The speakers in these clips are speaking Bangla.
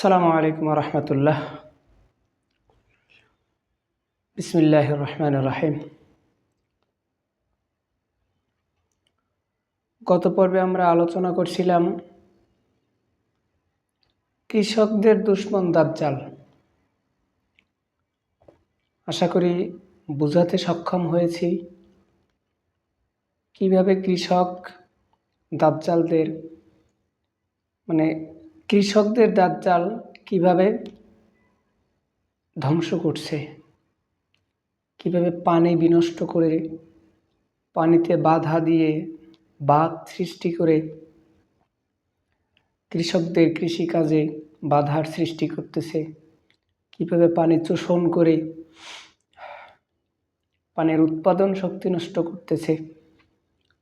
আসসালামু আলাইকুম রহমতুল্লাহ বিসমিল্লাহ রহমান রাহিম। গত পর্বে আমরা আলোচনা করছিলাম কৃষকদের দুশ্মন দাজ্জাল। আশা করি বোঝাতে সক্ষম হয়েছি কীভাবে কৃষক দাজ্জালদের মানে কৃষকদের দাজ্জাল কীভাবে ধ্বংস করছে? কীভাবে পানি বিনষ্ট করে পানিতে বাধা দিয়ে বাঁধ সৃষ্টি করে কৃষকদের কৃষিকাজে বাধার সৃষ্টি করতেছে? কীভাবে পানি শোষণ করে পানির উৎপাদন শক্তি নষ্ট করতেছে?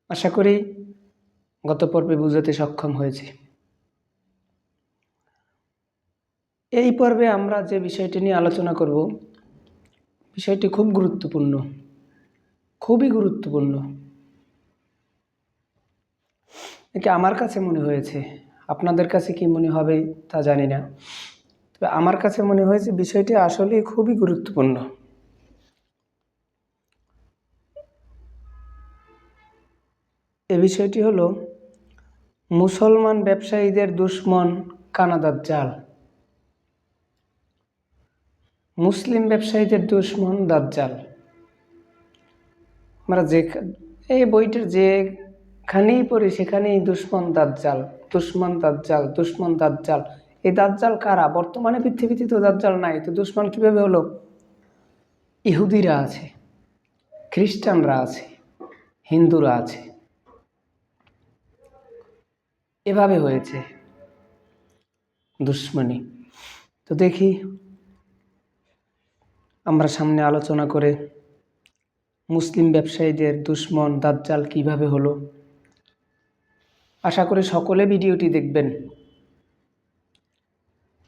আশা করি গত পর্বে বুঝাতে সক্ষম হয়েছে। এই পর্বে আমরা যে বিষয়টি নিয়ে আলোচনা করব, বিষয়টি খুব গুরুত্বপূর্ণ, খুবই গুরুত্বপূর্ণ। এটা আমার কাছে মনে হয়েছে, আপনাদের কাছে কি মনে হবে তা জানি না। তবে আমার কাছে মনে হয়েছে বিষয়টি আসলে খুবই গুরুত্বপূর্ণ। এ বিষয়টি হলো, মুসলমান ব্যবসায়ীদের দুশ্মন কানাদার জাল। মুসলিম ব্যবসায়ীদের দুশ্মন দাজ্জাল। আমরা যে এই বইটির যেখানেই পড়ি সেখানেই দুশ্মন দাজ্জাল দুশ্মন দাজ্জাল দুশ্মন দাজ্জাল। এই দাজ্জাল কারা? বর্তমানে পৃথিবীতে তো দাজ্জাল নাই, তো দুশ্মন কীভাবে হলো? ইহুদিরা আছে, খ্রিস্টানরা আছে, হিন্দুরা আছে। এভাবে হয়েছে দুশ্মনী। তো দেখি আমরা সামনে আলোচনা করে মুসলিম ব্যবসায়ীদের দুশ্মন দাজ্জাল কীভাবে হলো? আশা করি সকলে ভিডিওটি দেখবেন।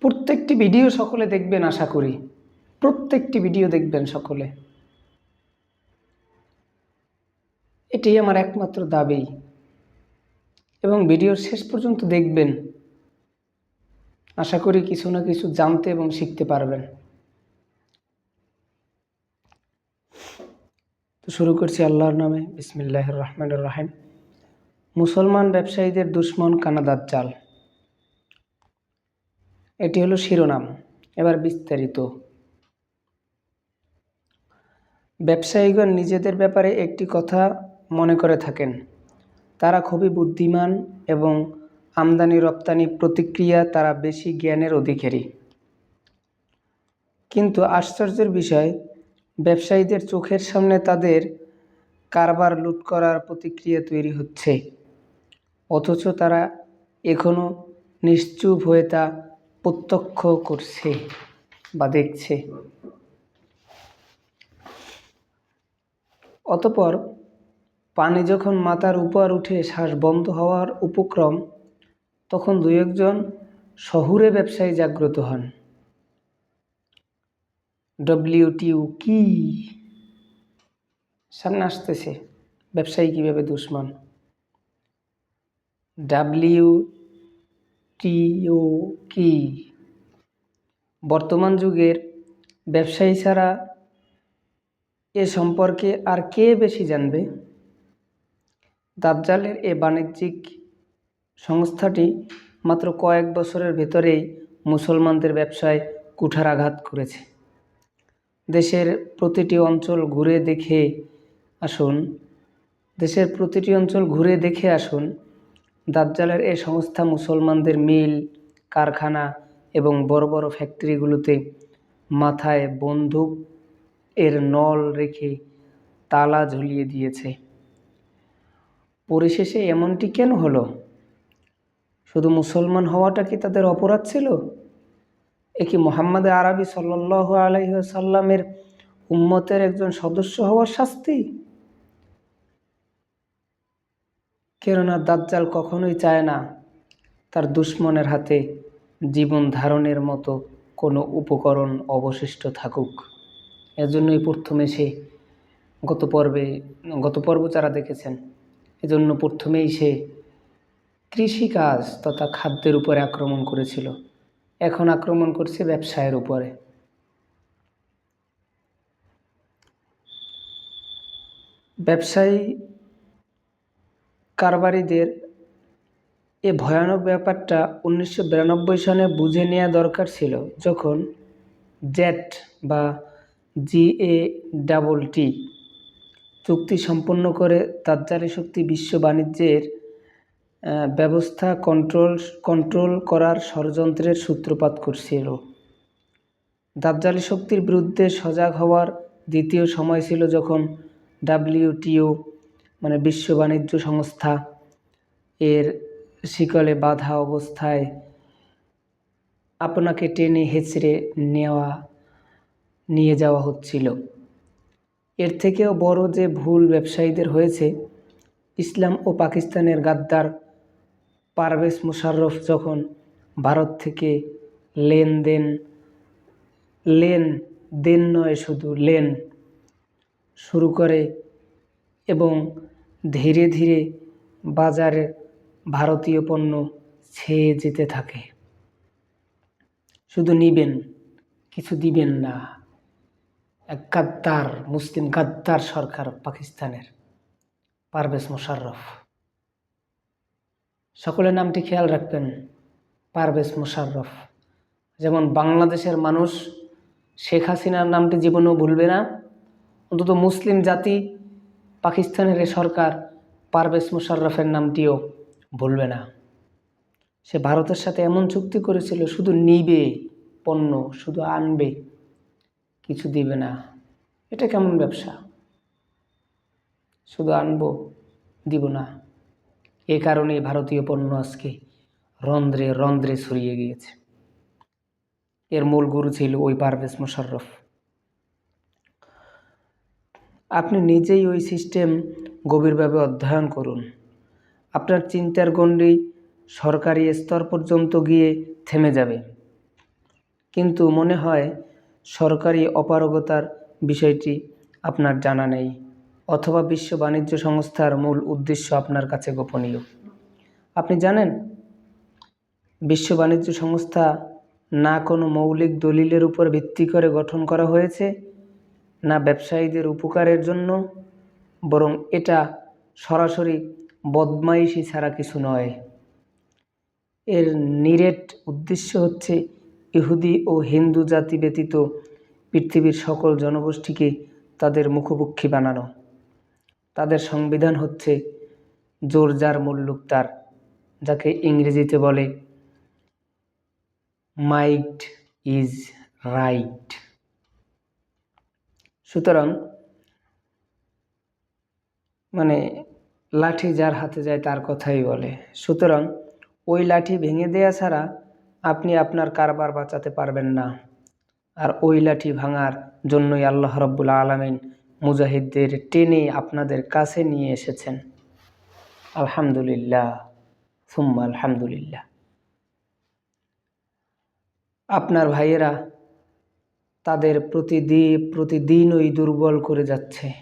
প্রত্যেকটি ভিডিও সকলে দেখবেন, আশা করি। প্রত্যেকটি ভিডিও দেখবেন সকলে। এটাই আমার একমাত্র দাবি। এবং ভিডিওর শেষ পর্যন্ত দেখবেন। আশা করি কিছু না কিছু জানতে এবং শিখতে পারবেন। শুরু করছি আল্লাহর নামে। বিসমিল্লাহ রহমান রাহিম। মুসলমান ব্যবসায়ীদের দুশ্মন কানাদার জাল এটি হলো শিরোনাম। এবার বিস্তারিত। ব্যবসায়ীগণ নিজেদের ব্যাপারে একটি কথা মনে করে থাকেন। তারা খুবই বুদ্ধিমান এবং আমদানি রপ্তানি প্রতিক্রিয়া তারা বেশি জ্ঞানের অধিকারী। কিন্তু আশ্চর্যের বিষয় ব্যবসায়ীদের চোখের সামনে তাদের কারবার লুট করার প্রতিক্রিয়া তৈরি হচ্ছে। অথচ তারা এখনও নিশ্চুপ হয়ে তা প্রত্যক্ষ করছে বা দেখছে। অতপর পানি যখন মাথার উপর উঠে শ্বাস বন্ধ হওয়ার উপক্রম, তখন দু একজন শহুরে ব্যবসায়ী জাগ্রত হন। ডব্লিউটিউ কি? সামনে আসতেছে। ব্যবসায়ী কীভাবে দুশ্মন? ডাব্লিউ টিও কি? বর্তমান যুগের ব্যবসায়ী ছাড়া এ সম্পর্কে আর কে বেশি জানবে? দাজ্জালের এ বাণিজ্যিক সংস্থাটি মাত্র কয়েক বছরের ভেতরেই মুসলমানদের ব্যবসায় কুঠারাঘাত করেছে। দেশের প্রতিটি অঞ্চল ঘুরে দেখে আসুন। দেশের প্রতিটি অঞ্চল ঘুরে দেখে আসুন। দাজ্জালের এ সংস্থা মুসলমানদের মিল, কারখানা এবং বড় বড় ফ্যাক্টরিগুলোতে মাথায় বন্দুক এর নল রেখে তালা ঝুলিয়ে দিয়েছে। পরিশেষে এমনটি কেন হলো? শুধু মুসলমান হওয়াটা কি তাদের অপরাধ ছিল? এ কি মোহাম্মদ আরবি সাল্লাহ আলহিসাল্লামের উম্মতের একজন সদস্য হওয়ার শাস্তি? কেননা দাজ্জাল কখনোই চায় না তার দুশ্মনের হাতে জীবন ধারণের মতো কোনো উপকরণ অবশিষ্ট থাকুক। এজন্যই প্রথমে সে গত পর্বে, গত পর্ব যারা দেখেছেন, এজন্য প্রথমেই সে কৃষিকাজ তথা খাদ্যের উপরে আক্রমণ করেছিল। এখন আক্রমণ করছে ব্যবসায়ের উপরে। ব্যবসায়ী কারবারিদের এ ভয়ানক ব্যাপারটা উনিশশো বিরানব্বই সনে বুঝে নেওয়া দরকার ছিল যখন জেট বা জিএ ডাবল টি চুক্তি সম্পন্ন করে দাজ্জালি শক্তি বিশ্ব বাণিজ্যের ব্যবস্থা কন্ট্রোল কন্ট্রোল করার ষড়যন্ত্রের সূত্রপাত করছিল। দাজ্জালি শক্তির বিরুদ্ধে সজাগ হওয়ার দ্বিতীয় সময় ছিল যখন ডাব্লিউটিও মানে বিশ্ব বাণিজ্য সংস্থা, এর শিকলে বাধা অবস্থায় আপনাকে টেনে হেঁচড়ে নেওয়া, নিয়ে যাওয়া হচ্ছিল। এর থেকেও বড় যে ভুল ব্যবসায়ীদের হয়েছে, ইসলাম ও পাকিস্তানের গাদ্দার পারভেজ মুশাররফ যখন ভারত থেকে লেনদেন, লেন দেন নয় শুধু লেন শুরু করে এবং ধীরে ধীরে বাজারে ভারতীয় পণ্য ছেয়ে যেতে থাকে। শুধু নিবেন, কিছু দিবেন না। এক গাদ্দার, মুসলিম গাদ্দার সরকার পাকিস্তানের পারভেজ মোশাররফ। সকলের নামটি খেয়াল রাখবেন, পারভেজ মোশাররফ। যেমন বাংলাদেশের মানুষ শেখ হাসিনার নামটি জীবনেও ভুলবে না। অন্তত মুসলিম জাতি পাকিস্তানের সরকার পারভেজ মোশাররফের নামটিও ভুলবে না। সে ভারতের সাথে এমন চুক্তি করেছিল, শুধু নিবে পণ্য, শুধু আনবে, কিছু দিবে না। এটা কেমন ব্যবসা? শুধু আনব, দিব না। এ কারণে ভারতীয় পণ্য আজকে রন্ধ্রে রন্ধ্রে ছড়িয়ে গিয়েছে। এর মূল গুরু ছিল ওই পারভেজ মোশাররফ। আপনি নিজেই ওই সিস্টেম গভীরভাবে অধ্যয়ন করুন। আপনার চিন্তার গণ্ডি সরকারি স্তর পর্যন্ত গিয়ে থেমে যাবে। কিন্তু মনে হয় সরকারি অপারগতার বিষয়টি আপনার জানা নেই। অথবা বিশ্ব বাণিজ্য সংস্থার মূল উদ্দেশ্য আপনার কাছে গোপনীয়। আপনি জানেন, বিশ্ব বাণিজ্য সংস্থা না কোনো মৌলিক দলিলের উপর ভিত্তি করে গঠন করা হয়েছে, না ব্যবসায়ীদের উপকারের জন্য, বরং এটা সরাসরি বদমাইশি ছাড়া কিছু নয়। এর নিরেট উদ্দেশ্য হচ্ছে ইহুদি ও হিন্দু জাতি ব্যতীত পৃথিবীর সকল জনগোষ্ঠীকে তাদের মুখোমুখি বানানো। তাদের সংবিধান হচ্ছে জোর যার তার, যাকে ইংরেজিতে বলে মাইট ইজ রাইট। সুতরাং মানে লাঠি যার হাতে যায় তার কথাই বলে। সুতরাং, ওই লাঠি ভেঙে দেয়া ছাড়া আপনি আপনার কারবার বাঁচাতে পারবেন না। আর ওই লাঠি ভাঙার জন্যই আল্লাহ রব্বুল আলমিন মুজাহিদদের টেনে আপনাদের কাছে নিয়ে এসেছেন। আলহামদুলিল্লাহ, সুম্মা আলহামদুলিল্লাহ। আপনার ভাইয়েরা, তাদের প্রতিদিন প্রতিদিনই দুর্বল করে যাচ্ছে।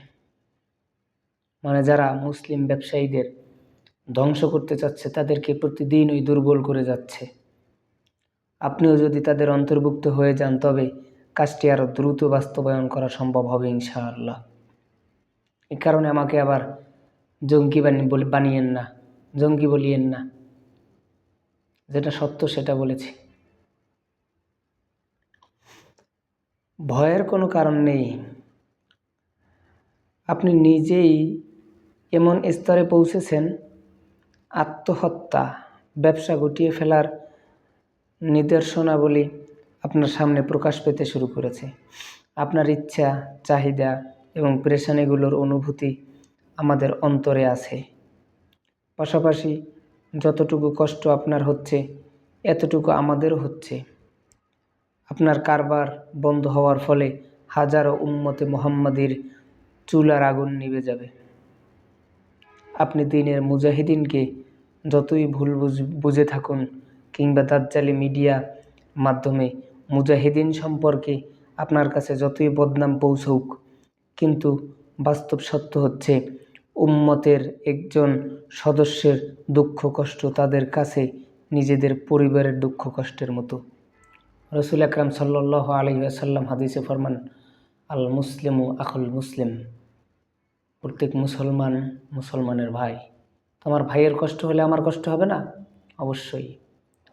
মানে যারা মুসলিম ব্যবসায়ীদের ধ্বংস করতে চাচ্ছে, তাদেরকে প্রতিদিনই দুর্বল করে যাচ্ছে। আপনিও যদি তাদের অন্তর্ভুক্ত হয়ে যান, তবে কাজটি আরও দ্রুত বাস্তবায়ন করা সম্ভব হবে, ইনশাআল্লাহ। এই কারণে আমাকে আবার জঙ্গি বানিয়েন না, জঙ্গি বলিয়েন না। যেটা সত্য সেটা বলেছি। ভয়ের কোনো কারণ নেই। আপনি নিজেই এমন স্তরে পৌঁছেছেন, আত্মহত্যা, ব্যবসা গুটিয়ে ফেলার নিদর্শনাবলী আপনার সামনে প্রকাশ পেতে শুরু করেছে। আপনার ইচ্ছা, চাহিদা এবং প্রেশানিগুলোর অনুভূতি আমাদের অন্তরে আছে। পাশাপাশি যতটুকু কষ্ট আপনার হচ্ছে, এতটুকু আমাদেরও হচ্ছে। আপনার কারবার বন্ধ হওয়ার ফলে হাজারো উম্মতে মোহাম্মদীর চুলার আগুন নিভে যাবে। আপনি দিনের মুজাহিদিনকে যতই ভুল বুঝ- বুঝে থাকুন কিংবা দাজ্জালি মিডিয়া মাধ্যমে মুজাহিদিন সম্পর্কে আপনার কাছে যতই বদনাম পৌঁছুক, কিন্তু বাস্তব সত্য হচ্ছে, উম্মতের একজন সদস্যের দুঃখ কষ্ট তাদের কাছে নিজেদের পরিবারের দুঃখ কষ্টের মতো। রসুল আকরাম সাল্লাহ আলী আসাল্লাম হাদিসে ফরমান, আল মুসলিম ও আকুল মুসলিম। প্রত্যেক মুসলমান মুসলমানের ভাই। তোমার ভাইয়ের কষ্ট হলে আমার কষ্ট হবে না? অবশ্যই।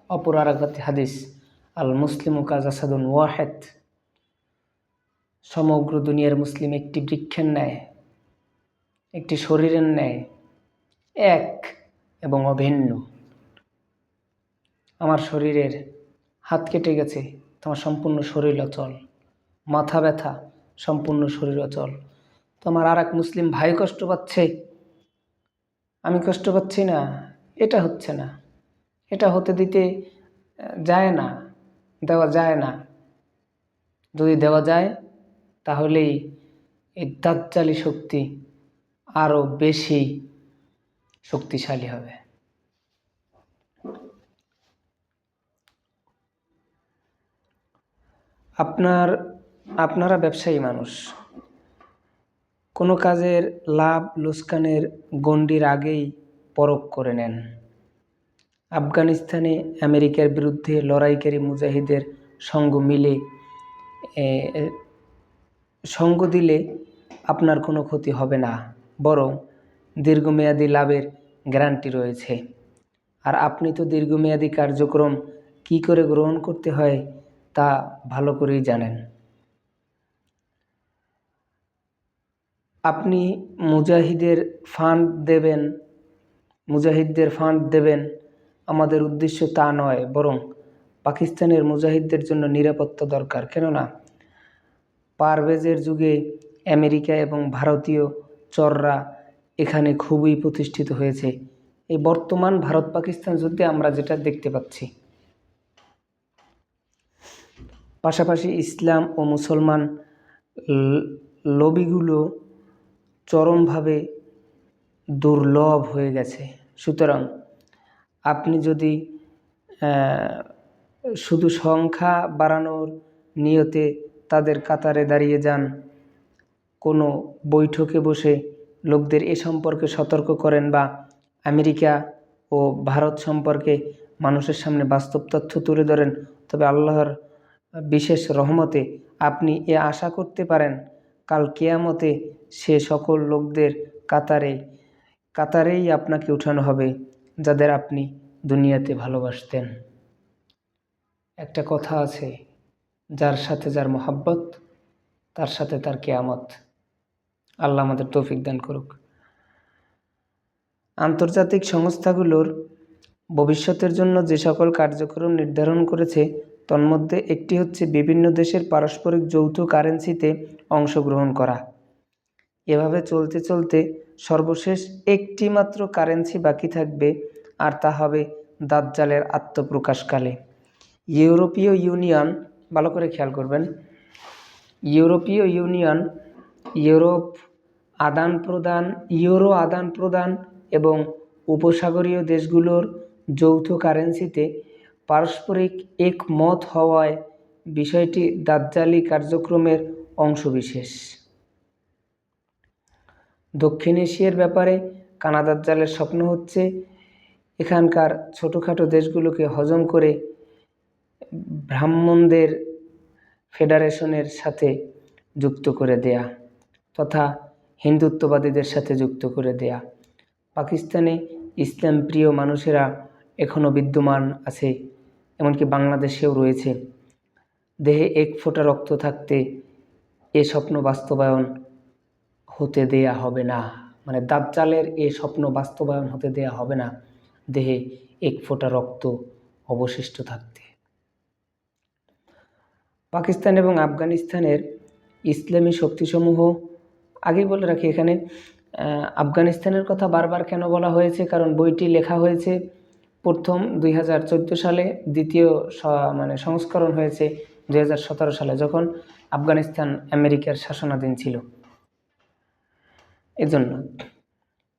অপর আর হাদিস আল মুসলিম কাজ আসাদুন ওয়াহেদ। সমগ্র দুনিয়ার মুসলিম একটি বৃক্ষের ন্যায়, একটি শরীরের ন্যায়, এক এবং অভিন্ন। আমার শরীরের হাত কেটে গেছে, তোমার সম্পূর্ণ শরীর অচল। মাথা ব্যথা, সম্পূর্ণ শরীর অচল। তোমার আর এক মুসলিম ভাই কষ্ট পাচ্ছে? আমি কষ্ট পাচ্ছি না, এটা হচ্ছে না। এটা হতে দিতে যায় না। দেওয়া যায় না। যদি দেওয়া যায়, তাহলেই এই দাজ্জালি শক্তি আরও বেশি শক্তিশালী হবে। আপনার, আপনারা ব্যবসায়ী মানুষ। কোনো কাজের লাভ লোসকানের গণ্ডির আগেই পরখ করে নেন। আফগানিস্তানে আমেরিকার বিরুদ্ধে লড়াইকারী মুজাহিদের সঙ্গ মিলে সঙ্গ দিলে আপনার কোনো ক্ষতি হবে না, বরং দীর্ঘমেয়াদী লাভের গ্যারান্টি রয়েছে। আর আপনি তো দীর্ঘমেয়াদী কার্যক্রম কি করে গ্রহণ করতে হয় তা ভালো করেই জানেন। আপনি মুজাহিদের ফান্ড দেবেন, মুজাহিদদের ফান্ড দেবেন আমাদের উদ্দেশ্য তা নয়, বরং পাকিস্তানের মুজাহিদদের জন্য নিরাপত্তা দরকার। কেননা, পারভেজের যুগে আমেরিকা এবং ভারতীয় চররা এখানে খুবই প্রতিষ্ঠিত হয়েছে। এই বর্তমান ভারত পাকিস্তান যুদ্ধে আমরা যেটা দেখতে পাচ্ছি। পাশাপাশি ইসলাম ও মুসলমান লবিগুলো চরমভাবে দুর্লভ হয়ে গেছে। সুতরাং আপনি যদি শুধু সংখ্যা বাড়ানোর নিয়তে তাদের কাতারে দাঁড়িয়ে যান, কোনো বৈঠকে বসে লোকদের এ সম্পর্কে সতর্ক করেন বা আমেরিকা ও ভারত সম্পর্কে মানুষের সামনে বাস্তব তথ্য তুলে ধরেন, তবে আল্লাহর বিশেষ রহমতে আপনি এ আশা করতে পারেন, কাল কেয়ামতে সে সকল লোকদের কাতারে, কাতারেই আপনাকে উঠানো হবে। যাদের আপনি দুনিয়াতে ভালোবাসতেন। একটা কথা আছে, যার সাথে যার মোহাব্বত, তার সাথে তার কেয়ামত। আল্লাহ আমাদের তৌফিক দান করুক। আন্তর্জাতিক সংস্থাগুলোর ভবিষ্যতের জন্য যে সকল কার্যক্রম নির্ধারণ করেছে, তন্মধ্যে একটি হচ্ছে বিভিন্ন দেশের পারস্পরিক যৌথ কারেন্সিতে অংশগ্রহণ করা। এভাবে চলতে চলতে সর্বশেষ একটি মাত্র কারেন্সি বাকি থাকবে, আর তা হবে দাজ্জালের আত্মপ্রকাশকালে। ইউরোপীয় ইউনিয়ন, ভালো করে খেয়াল করবেন। ইউরোপীয় ইউনিয়ন, ইউরোপ আদান প্রদান, ইউরো আদান প্রদান এবং উপসাগরীয় দেশগুলোর যৌথ কারেন্সিতে পারস্পরিক একমত হওয়ায় বিষয়টি দাজ্জালি কার্যক্রমের অংশবিশেষ। দক্ষিণ এশিয়ার ব্যাপারে কানাদার জালের স্বপ্ন হচ্ছে এখানকার ছোটোখাটো দেশগুলোকে হজম করে ব্রাহ্মণদের ফেডারেশনের সাথে যুক্ত করে দেয়া তথা হিন্দুত্ববাদীদের সাথে যুক্ত করে দেয়া। পাকিস্তানে ইসলাম প্রিয় মানুষেরা এখনও বিদ্যমান আছে, এমনকি বাংলাদেশেও রয়েছে। দেহে এক ফোঁটা রক্ত থাকতে এ স্বপ্ন বাস্তবায়ন হতে দেয়া হবে না। মানে দাজ্জালের এ স্বপ্ন বাস্তবায়ন হতে দেয়া হবে না। দেহে এক ফোঁটা রক্ত অবশিষ্ট থাকতে। পাকিস্তান এবং আফগানিস্তানের ইসলামী শক্তিসমূহ আগেই বলে রাখি এখানে আফগানিস্তানের কথা বারবার কেন বলা হয়েছে? কারণ বইটি লেখা হয়েছে প্রথম দুই হাজার চোদ্দ সালে, দ্বিতীয় মানে সংস্করণ হয়েছে দু হাজার সতেরো সালে, যখন আফগানিস্তান আমেরিকার শাসনাধীন ছিল। এজন্য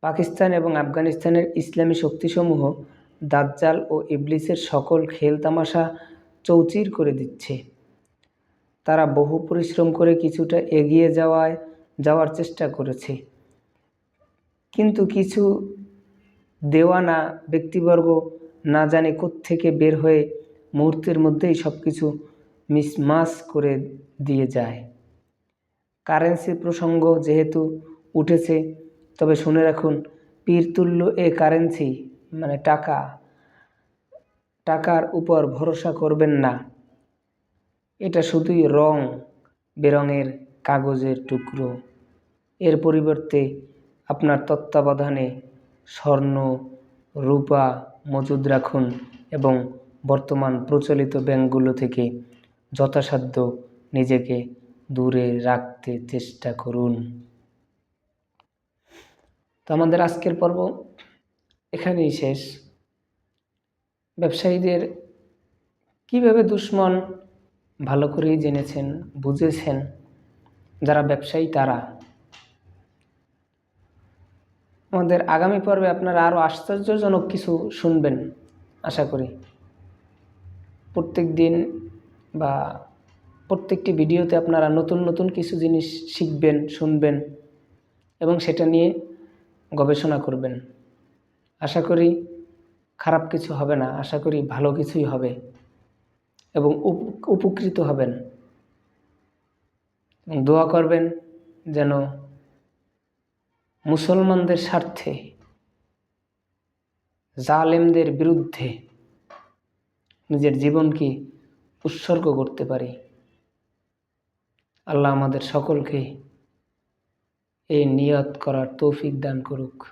পাকিস্তান এবং আফগানিস্তানের ইসলামী শক্তিসমূহ দাজ্জাল ও ইবলিসের সকল খেল তামাশা চৌচির করে দিচ্ছে। তারা বহু পরিশ্রম করে কিছুটা এগিয়ে যাওয়ায়, যাওয়ার চেষ্টা করেছে। কিন্তু কিছু দেওয়ানা ব্যক্তিবর্গ না জানে থেকে বের হয়ে মুহূর্তের মধ্যেই সব কিছু মিসমাস করে দিয়ে যায়। কারেন্সি প্রসঙ্গ যেহেতু উঠেছে। তবে শুনে রাখুন পীরতুল্য এ কারেন্সি মানে টাকা, টাকার উপর ভরসা করবেন না। এটা শুধুই রং, বেরঙের কাগজের টুকরো। এর পরিবর্তে আপনার তত্ত্বাবধানে স্বর্ণ, রূপা মজুদ রাখুন এবং বর্তমান প্রচলিত ব্যাংকগুলো থেকে যথাসাধ্য নিজেকে দূরে রাখতে চেষ্টা করুন। তো আমাদের আজকের পর্ব এখানেই শেষ। ব্যবসায়ীদের কীভাবে দুশ্মন ভালো করেই জেনেছেন, বুঝেছেন, যারা ব্যবসায়ী তারা? আমাদের আগামী পর্বে আপনারা আরও আশ্চর্যজনক কিছু শুনবেন, আশা করি। প্রত্যেক দিন বা প্রত্যেকটি ভিডিওতে আপনারা নতুন নতুন কিছু জিনিস শিখবেন, শুনবেন এবং সেটা নিয়ে গবেষণা করবেন। আশা করি খারাপ কিছু হবে না, আশা করি ভালো কিছুই হবে এবং উপ- উপকৃত হবেন। দোয়া করবেন যেন মুসলমানদের স্বার্থে, জালেমদের বিরুদ্ধে নিজের জীবনকে উৎসর্গ করতে পারি। আল্লাহ আমাদের সকলকে এই নিয়ত করার তৌফিক দান করুক।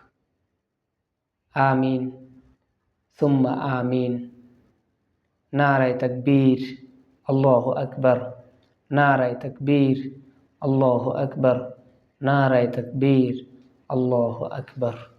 আমিন। সুম্মা আমিন। নারায় তকবীর। আল্লাহ আকবর। নারায় তকবীর। আল্লাহ আকবর। নারায় তকবীর। আল্লাহ আকবর।